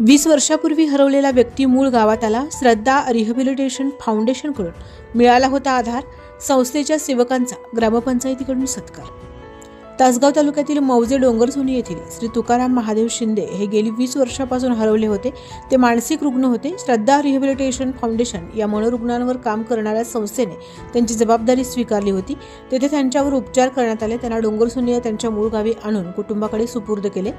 वीस वर्षापूर्वी हरवलेला व्यक्ती मूळ गावात आला. श्रद्धा रिहॅबिलिटेशन फाउंडेशनकडून मिळाला होता आधार. संस्थेच्या सेवकांचा ग्रामपंचायतीकडून सत्कार. तासगाव तालुक्यातील मौजे डोंगरसोनी येथील श्री तुकाराम महादेव शिंदे हे गेली वीस वर्षापासून हरवले होते. ते मानसिक रुग्ण होते. श्रद्धा रिहॅबिलिटेशन फाउंडेशन या मनोरुग्णांवर काम करणाऱ्या संस्थेने त्यांची जबाबदारी स्वीकारली होती. तेथे त्यांच्यावर उपचार करण्यात आले. त्यांना डोंगरसोनी या त्यांच्या मूळ गावी आणून कुटुंबाकडे सुपूर्द केले.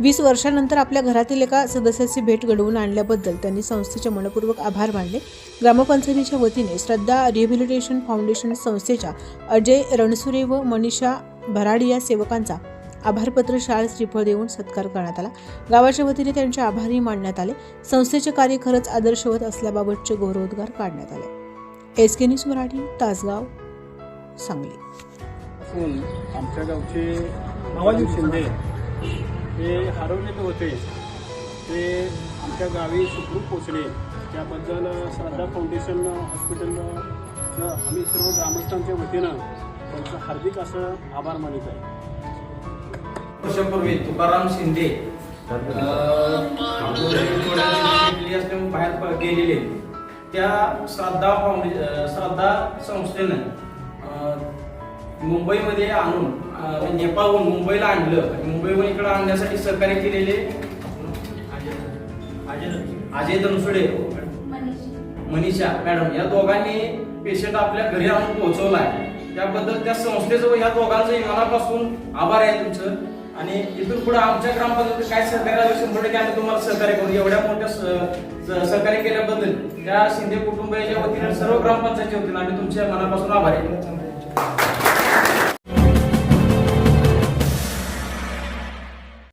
वीस वर्षानंतर आपल्या घरातील एका सदस्याची भेट घडवून आणल्याबद्दल त्यांनी संस्थेचे मनपूर्वक आभार मानले. ग्रामपंचायतीच्या वतीने श्रद्धा रिहॅबिलिटेशन फाउंडेशन संस्थेच्या अजय रणसुरे व मनीषा भराडी या सेवकांचा आभारपत्र शाळ श्रीफळ देऊन सत्कार करण्यात आला. गावाच्या वतीने त्यांचे आभारही मानण्यात आले. संस्थेचे कार्य खरंच आदर्शवत असल्याबाबतचे गौरवोद्गार काढण्यात आले. S K news Marathi Tasgaon Sangli. आमच्या गावचे शिंदे ते हरवलेले होते. ते आमच्या गावी सुखरूप पोचले त्याबद्दल श्रद्धा फाउंडेशन हॉस्पिटलनं आम्ही सर्व ग्रामस्थांच्या वतीनं त्यांचं हार्दिक असं आभार मानित आहे. वर्षापूर्वी तुकाराम शिंदे बाहेर गेलेले. त्या श्रद्धा फाउंडे श्रद्धा संस्थेनं मुंबईमध्ये आणून नेपाळहून म्हणजे मुंबईला आणलं. आणि मुंबईहून इकडे आणण्यासाठी सहकार्य केलेले अजय धनसुडे मनीषा मॅडम या दोघांनी पेशंट आपल्या घरी आणून पोहोचवलाय. त्याबद्दल त्या संस्थेचं व या दोघांचं मनापासून आभार आहे तुमचं. आणि इथून पुढे आमच्या ग्रामपंचायत काय सहकार्य आलं शंभर टक्के आम्ही तुम्हाला सहकार्य करू. एवढ्या मोठ्या सहकार्य केल्याबद्दल त्या शिंदे कुटुंबाच्या वतीने सर्व ग्रामपंचायतच्या वतीने आम्ही तुमच्या मनापासून आभार आहे.